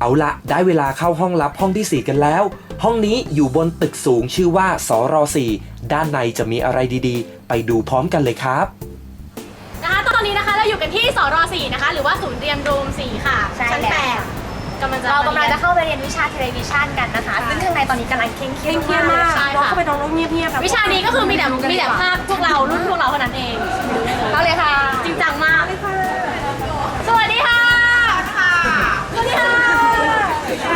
เอาละได้เวลาเข้าห้องลับห้องทีสี่ 4 กันแล้ว ห้องนี้อยู่บนตึกสูงชื่อว่าสร4ด้านในจะมีอะไรดีๆ ไปดูพร้อมกันเลยครับนะคะตอนนี้นะคะเราอยู่กันที่สร4นะคะ หรือว่าศูนย์เรียนรูม4ค่ะใช่ชั้นแล้ว แปดกำลังจะ เรากำลังจะมเข้าไปเรียนวิชาเทเลวิชันกันนะคะ ซึ่งข้างในตอนนี้กำลังเคร่งเครียดเครียดมากใช่น้องค่ะเข้าไปน้องต้องเงียบๆแบบวิชานี้ก็คือมีแต่มีแต่ภาพพวกเรารุ่นพวกเราเท่านั้นเองเข้าเลยค่ะ จริงจังมากส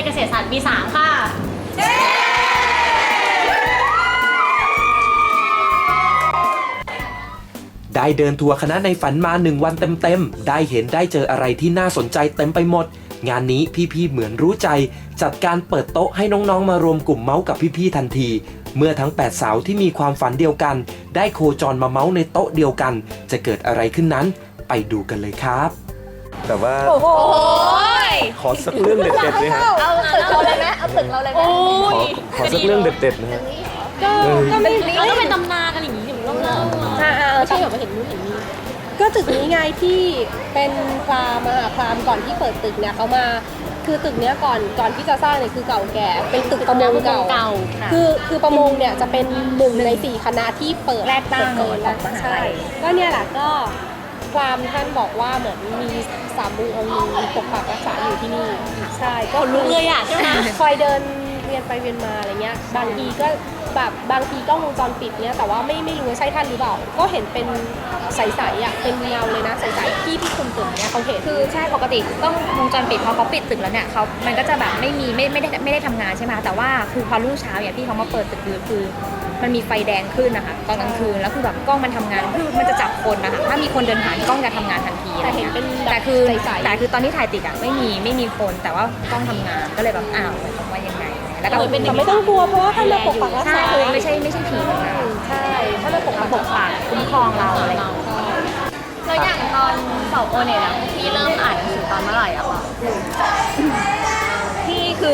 ร์มหาวิทยาลัยเกษตรศาสตร์ปี3ค่ะ ได้เดินทัวร์คณะในฝันมาหนึ่งวันเต็มๆ ได้เห็นได้เจออะไรที่น่าสนใจเต็มไปหมด งานนี้พี่ๆ เหมือนรู้ใจ จัดการเปิดโต๊ะให้น้องๆ มารวมกลุ่มเมาส์กับพี่ๆ ทันที เมื่อทั้ง 8 สาวที่มีความฝันเดียวกัน ได้โคจรมาเมาส์ในโต๊ะเดียวกัน จะเกิดอะไรขึ้นนั้น ไปดูกันเลยครับ แต่ว่า โอ้ ย ขอสักเรื่องเด็ดๆเลยฮะเอาตึกเราเลยไหมเอาตึกเราเลยไหมโอ้ขอยขอสักเรื่องเด็ดๆนะฮะก็ก็ไม่เราก็เป็นตำนานกันอย่างนี้อยู่รอบๆอ่าอ่าไม่ใช่แบบว่าเห็นนู้นเห็นนี่ก็ตึกนี้ไงที่เป็นพราหมณ์อะพราหมณ์ก่อนที่เปิดตึกเนี่ยเขามาคือตึกเนี้ยก่อนก่อนที่จะสร้างเนี่ยคือเก่าแก่เป็นตึกประมงเก่าเก่าคือคือประมงเนี่ยจะเป็นหนึ่งในสี่คณะที่เปิดแรกตั้งเปิดของมหาใช่ลัยก็เนี่ยแหละก็ ความท่านบอกว่าเหมือนมีสามมือองค์หนึงปกปักรักษาอยู่ที่นี่ใช่ก็ลุกเลยอะใช่ไหมคอยเดินเวียนไปเวียนมาอะไรเงี้ยบางทีก็แบบบางทีกล้องวงจรปิดเนี้ยแต่ว่าไม่ไม่รู้ว่าใช่ท่านหรือเปล่า ก็เห็นเป็นใสๆอะเป็นเงาเลยนะใสๆที่ที่คุมตึกเนี้ยเขาเห็น คือใช่ปกติต้องวงจรปิดพอเขาปิดตึกแล้วเนี่ยเขามันก็จะแบบไม่มีไม่ไม่ได้ไม่ได้ทำงานใช่ไหมคะแต่ว่าคือพอรุ่งเช้าอย่างที่เขามาเปิดตึกคือคือ มันมีไฟแดงขึ้นนะคะตอนกลางคืนแล้วคือแบบกล้องมันทำงานคือมันจะจับคนนะคะถ้ามีคนเดินผ่านกล้องจะทำงานทันทีแต่เห็นเป็นแบบแต่คือใสๆแต่คือตอนที่ถ่ายติดอะไม่มีไม่มีคนแต่ว่ากล้องทำงานก็เลยแบบอ้าวหมายความว่ายังไงแล้วก็เออเป็นแต่ไม่ต้องกลัวเพราะว่าท่านมาปกปักรักใช่ษาคือไม่ใช่ไม่ใช่ผีนะอืมใช่ท่านมาปกปัมากปกปักคุ้มครองเราอะไรอย่างเงี้ยแล้วอย่างตอนสอบโอเนี่ยพี่เริ่มอ่านหนังสือตอนเมื่อไหร่อะคะพี่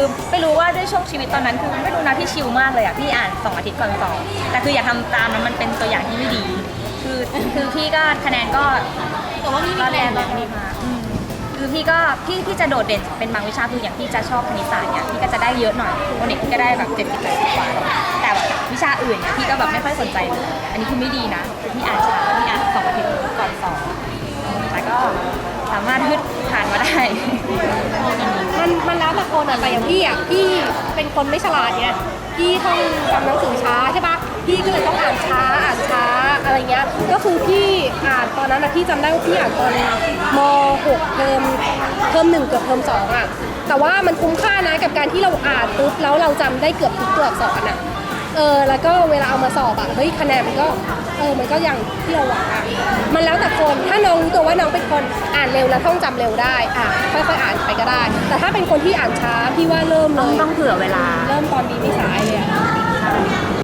คือไม่รู้ว่าด้วยช่วงชีวิตตอนนั้นคือไม่รู้นะพี่ชิลมากเลยอะพี่อ่านสองอาทิตย์ก่อนสอบแต่คืออย่าทำตามนั้นมันเป็นตัวอย่างที่ไม่ดี คือคือพี่ก็คะแนนก็แต่ว่าพี่มีก็คะแรแนงนแบบนี้มาอืมคือพี่ก็พี่พี่จะโดดเด่นเป็นบางวิชาคืออย่างพี่จะชอบคณิตศาสตร์เนี่ยพี่ก็จะได้เยอะหน่อยคนเด็กพี่ก็ได้แบบเจ็ดสิบแปดสิบกว่าแต่แบบวิชาอื่นเนี่ยพี่ก็แบบไม่ค่อยสนใจเลยอันนี้คือไม่ดีนะคือพี่อ่านช้าพี่อ่านสองอาทิตย์ก่อนสอบแต่ก็ สามารถฮึดผ่านมาได้ มันมันแล้วแต่คนอะแต่อย่างพี่อะพี่เป็นคนไม่ฉลาดเนี่ยพี่ต้องจำหนังสือช้าใช่ปะพี่ก็เลยต้องอ่านช้าอ่านช้าอะไรเงี้ยก็คือพี่อ่านตอนนั้นนะพี่จำได้ว่าพี่อ่านตอนม .6 เทอมเทอมหนึ่งเกือบเทอมสองอะแต่ว่ามันคุ้มค่านะกับการที่เราอ่านปุ๊บแล้วเราจำได้เกือบทุกตัวอักษรอะ เออแล้วก็เวลาเอามาสอบอะเฮ้ยคะแนนมันก็เออมันก็อย่างที่เราหวังอะมันแล้วแต่คนถ้าน้องรู้ตัวว่าน้องเป็นคนอ่านเร็วและท่องจำเร็วได้อะค่อยๆอ่านไปก็ได้ แต่ถ้าเป็นคนที่อ่านช้าพี่ว่าเริ่มเลต้องยต้องเผื่อเวลา เริ่มตอนนี้ไม่สายเลยอะ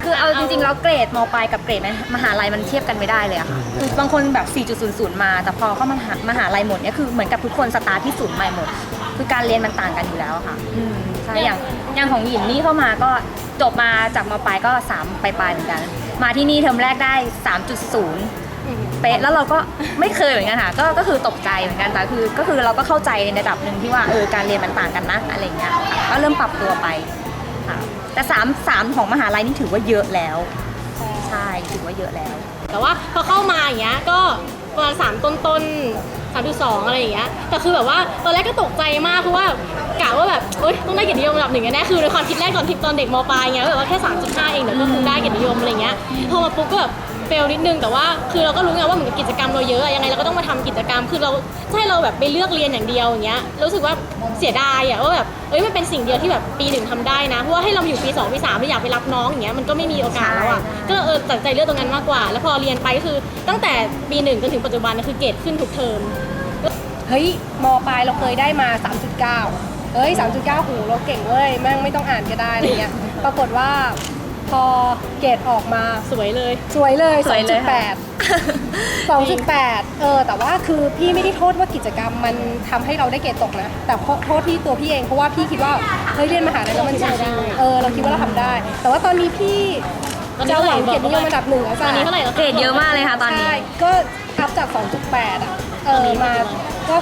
คือเอาจริงๆแล้วเกรดมปลายกับเกรดมหาลัยมันเทียบกันไม่ได้เลยอะค่ะคือบางคนแบบ 4.00 มา แต่พอเข้ามามหามหาลัยหมดเนี่ยคือเหมือนกับทุกคนสตาร์ทที่ศูนย์ใหม่หมด คือการเรียนมันต่างกันอยู่แล้วอะค่ะอืมใช่อย่างอย่างของหยินนี่เข้ามาก็จบมาจากมปลายก็3ปลายๆเหมือนกัน มาที่นี่เทอมแรกได้ 3.0 เป๊ะแล้วเราก็ไม่เคยเหมือนกันค่ะก็ก็คือตกใจเหมือนกันแต่คือก็คือเราก็เข้าใจในระดับหนึ่งที่ว่าเออการเรียนมันต่างกันนะอะไรอย่างเงี้ยค่ะก็เริ่มปรับตัวไปค่ะแต่สามสามของมหาลัยนี่ถือว่าเยอะแล้วใช่ถือว่าเยอะแล้ว แต่ว่าพอเข้ามาอย่างเงี้ยก็ประมาณสามต้นต้นสามจุดสองอะไรอย่างเงี้ยแต่คือแบบว่าตอนแรกก็ตกใจมากเพราะว่ากะว่าแบบเอ้ยต้อง ได้เกียรตินิยมระดับหนึ่งแน่ๆคือในความคิดแรกตอนทิปตอนเด็กมปลายเงี้ยแบบว่าแค่สามจุดห้าเองเดี๋ยวก็คงได้เกียรตินิยมอะไรเงี้ยพอมาปุ๊บก็แบบเฟลนิดนึงแต่ว่าคือเราก็รู้ไงว่าเหมือนกับกิจกรรมเราเยอะอะยังไงเราก็ต้องมาทำกิจกรรมคือเราถ้าให้เราแบบไปเลือกเรียนอย่างเดียวอย่างเงี้ยรู้สึกว่าเสียดายอะว่าแบบเอ้ยมันเป็นสิ่งเดียวที่แบบปีหนึ่งทำได้นะเพราะว่าให้เราอยู่ปีสองปีสามเราอยากไปรับน้องอย่างเงี้ยมันก็ไม่มีโอกาสแล้วอะก็เออตัดสินใจเลือกตรงนั้นมากกว่า แล้วพอเรียนไปก็คือตั้งแต่ปีหนึ่งจนถึงปัจจุบันเนี่ยคือเกรดขึ้นทุกเทอมเฮ้ยมปลายเราเคยได้มา 3.9 เฮ้ย 3.9หูเราเก่งเว้ยแม่งไม่ต้องอ่านก็ได้อะไรเงี้ย ปรากฏว่าพอเกรดออกมาสวยเลย สวยเลย สวยเลยค่ะ 2.8 2.8 เออ แต่ว่าคือพี่ไม่ได้โทษว่ากิจกรรมมันทำให้เราได้เกรดตกนะ แต่โทษที่ตัวพี่เองเพราะว่าพี่คิดว่าเฮ้ยเรียนมหาลัยแล้วมันชิวๆเออเราคิดว่าเราทำได้ แต่ว่าตอนนี้พี่ตอนนี้จะเท่าหไหร่วังเกียรตินิยมอันดับหนึ่งแล้วตจ้ะอนนี้เท่าไหร่แล้วเกรดเยอะมากเลยค่ะตอนนี้ ใช่ก็อัพจาก 2.8 อะ เออมาก็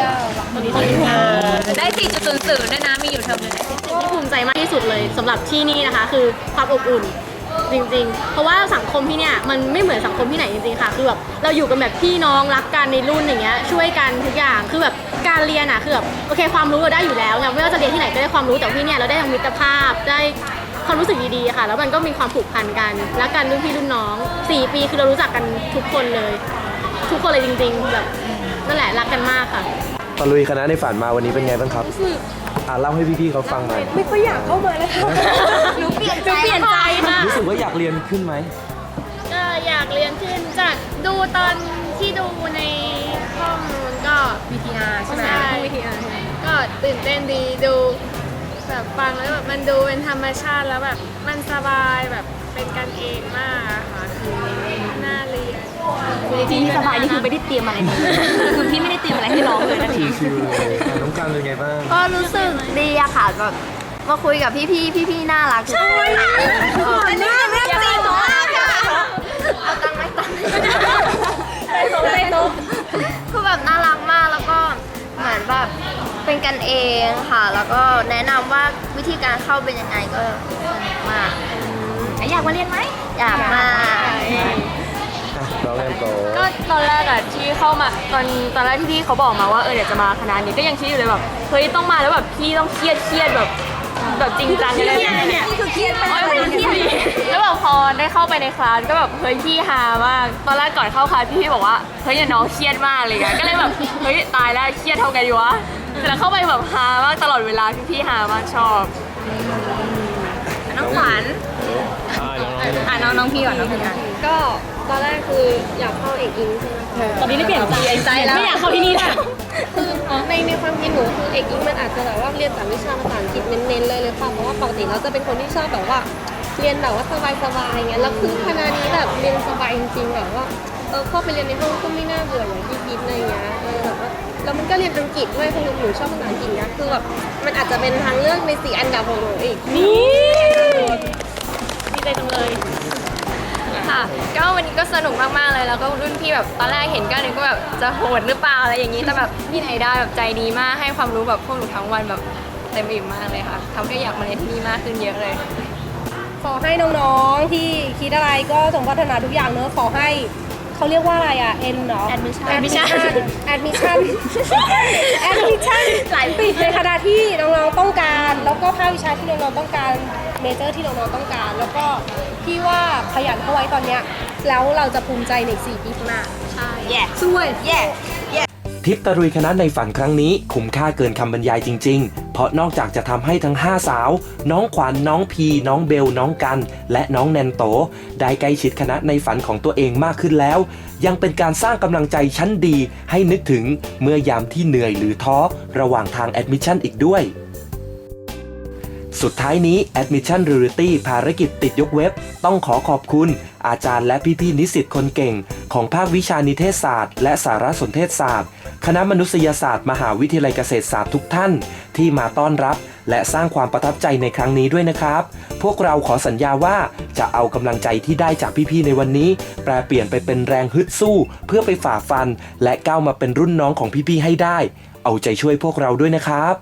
3.9ตอนนี้ตอนนี้เออได้4.00ด้วยนะ มีอยู่เทอมหนึงก็ภูมิใจมากที่สุดเลยสำหรับที่นี่นะคะ คือความอบอุ่นจริง ๆ เพราะว่าสังคมที่เนี่ยมันไม่เหมือนสังคมที่ไหนจริงๆค่ะ คือแบบเราอยู่กันแบบพี่น้องรักกันในรุ่นอย่างเงี้ยช่วยกันทุกอย่างคือแบบการเรียนอะคือแบบโอเคความรู้เราได้อยู่แล้วไงไม่ว่าจะเรียนที่ไหนก็ได้ความรู้แต่ที่เนี่ยเราได้ทั้งมิตรภาพได้ความรู้สึกดีๆค่ะ แล้วมันก็มีความผูกพันกันรักกันรุ่นพี่รุ่นน้องสี่ปีคือเรารู้จักกันทุกคนเลย ทุกคนเลยจริงๆแบบนั่นแหละรักกันมากค่ะ ตะลุยคณะในฝันมาวันนี้เป็นไงบ้างครับอ่าเล่าให้พี่ๆเขาฟังหน่อยไม่ค่อยอยากเข้ามาเลยค่ะหนูเปลี่ยนใจเปลี่ยนใจค่ะ รู้สึกว่าอยากเรียนขึ้นไหมก็อยากเรียนขึ้นจากดูตอนที่ดูในห้องนู้นก็ VTR ใช่ไหมใช่ก็ตื่นเต้นดีดูแบบฟังแล้วแบบมันดูเป็นธรรมชาติแล้วแบบมันสบายแบบเป็นกันเองมากอะค่ะคือ ที่สบายนี่คือไม่ได้เตรียมอะไรเลยคือพี่ไม่ได้เตรียมอะไรให้น้องเลยนะทีชิวๆเลยอะน้องกันเป็นไงบ้างก็รู้สึกดีอะค่ะแบบมาคุยกับพี่พี่พี่พี่ๆน่ารักใช่อันนี้เรื่องจริงมากค่ะเอาตังค์ไหมตังค์คือแบบน่ารักมากแล้วก็เหมือนแบบเป็นกันเองค่ะ แล้วก็แนะนำว่าวิธีการเข้าเป็นยังไงก็สนุกมาก อยากมาเรียนไหมอยากมากอะ น้องแอมโตก็ตอนแรกอะที่เข้ามาตอนตอนแรกที่พี่เขาบอกมาว่าเออเดี๋ยวจะมาคณะนี้ก็ยังคิดอยู่เลยแบบเฮ้ยต้องมาแล้วแบบพี่ต้องเครียดเครียดแบบแบบจริงจังกันเลยเนี่ยนี่คือเครียดไปแล้วแบบพอได้เข้าไปในคลาสก็แบบเฮ้ยพี่ฮามากตอนแรกก่อนเข้าคลาสพี่พี่บอกว่าเฮ้ยอย่าน้องเครียดมากเลยก็เลยแบบเฮ้ยตายแล้วเครียดเท่าไงดีวะแต่เข้าไปแบบฮามากตลอดเวลาพี่พี่ฮามากชอบน้องขวัญอะน้องน้องพี่ก่อนน้องพี่ก่อนก็ ตอนแรกคืออยากเข้าเอกอิงใช่ไหมตอนนี้ได้เปลี่ยนใจใจแล้วไม่อยากเข้าที่นี่แล้วคือในในความคิดหนูคือเอกอิงมันอาจจะแบบว่าเรียนแต่วิชาภาษาอังกฤษเน้นๆเลยเลยค่ะเพราะว่าปกติเราจะเป็นคนที่ชอบแบบว่า เรียนแบบว่าสบายๆอย่างเงี้ยแล้วคือคณะนี้แบบเรียนสบายจริงๆแบบว่าเออเข้าไปเรียนในห้องก็ไม่น่าเบื่ออย่างที่คิดอะไรเงี้ยเออแบบว่าแล้วมันก็เรียนอังกฤษด้วยคือหนูชอบภาษาอังกฤษเนี้ยคือแบบมันอาจจะเป็นทางเลือกในสี่อันดับของหนูอีกนี่ดีใจจังเลย ค่ะ ก็วันนี้ก็สนุกมาก ๆ เลย แล้วก็รุ่นพี่แบบตอนแรกเห็นก็นึกว่าแบบจะโหดหรือเปล่าอะไรอย่างนี้ แต่แบบพี่ไทยได้แบบใจดีมาก ให้ความรู้แบบพวกหนูทั้งวันแบบเต็มอิ่มมากเลยค่ะทำให้อยากมาเรียนที่นี่มากขึ้นเยอะเลย ขอให้น้องๆที่คิดอะไรก็จงพัฒนาทุกอย่างเนอะขอให้เขาเรียกว่าอะไรอะ N เนาะ Admission admission admission admission หลายปีในคณะที่ แล้วก็ภาควิชาที่น้องๆต้องการเมเจอร์ที่น้องๆต้องการ แล้วก็พี่ว่าขยันเข้าไว้ตอนเนี้ยแล้วเราจะภูมิใจใน4ปีข้างหน้าใช่แย่ช่วยแย่ทริปตะลุยคณะในฝันครั้งนี้ คุ้มค่าเกินคำบรรยายจริง ๆ เพราะนอกจากจะทำให้ทั้ง 5 สาว น้องขวัญน้องพี น้องเบล น้องกัน และน้องแนนโต ได้ใกล้ชิดคณะในฝันของตัวเองมากขึ้นแล้ว ยังเป็นการสร้างกำลังใจชั้นดีให้นึกถึงเมื่อยามที่เหนื่อยหรือท้อระหว่างทางแอดมิชชั่นอีกด้วย สุดท้ายนี้ Admission Reality ภารกิจติดยกเว็บ ต้องขอขอบคุณ อาจารย์และพี่ๆนิสิตคนเก่ง ของภาควิชานิเทศศาสตร์ และสารสนเทศศาสตร์ คณะมนุษยศาสตร์ มหาวิทยาลัยเกษตรศาสตร์ทุกท่าน ที่มาต้อนรับ และสร้างความประทับใจในครั้งนี้ด้วยนะครับ พวกเราขอสัญญาว่าจะเอากำลังใจที่ได้จากพี่ๆในวันนี้ แปลเปลี่ยนไปเป็นแรงฮึดสู้ เพื่อไปฝ่าฟัน และก้าวมาเป็นรุ่นน้องของพี่ๆให้ได้ เอาใจช่วยพวกเราด้วยนะครับ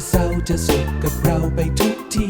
จะเศร้าจะสุขกับเราไปทุกที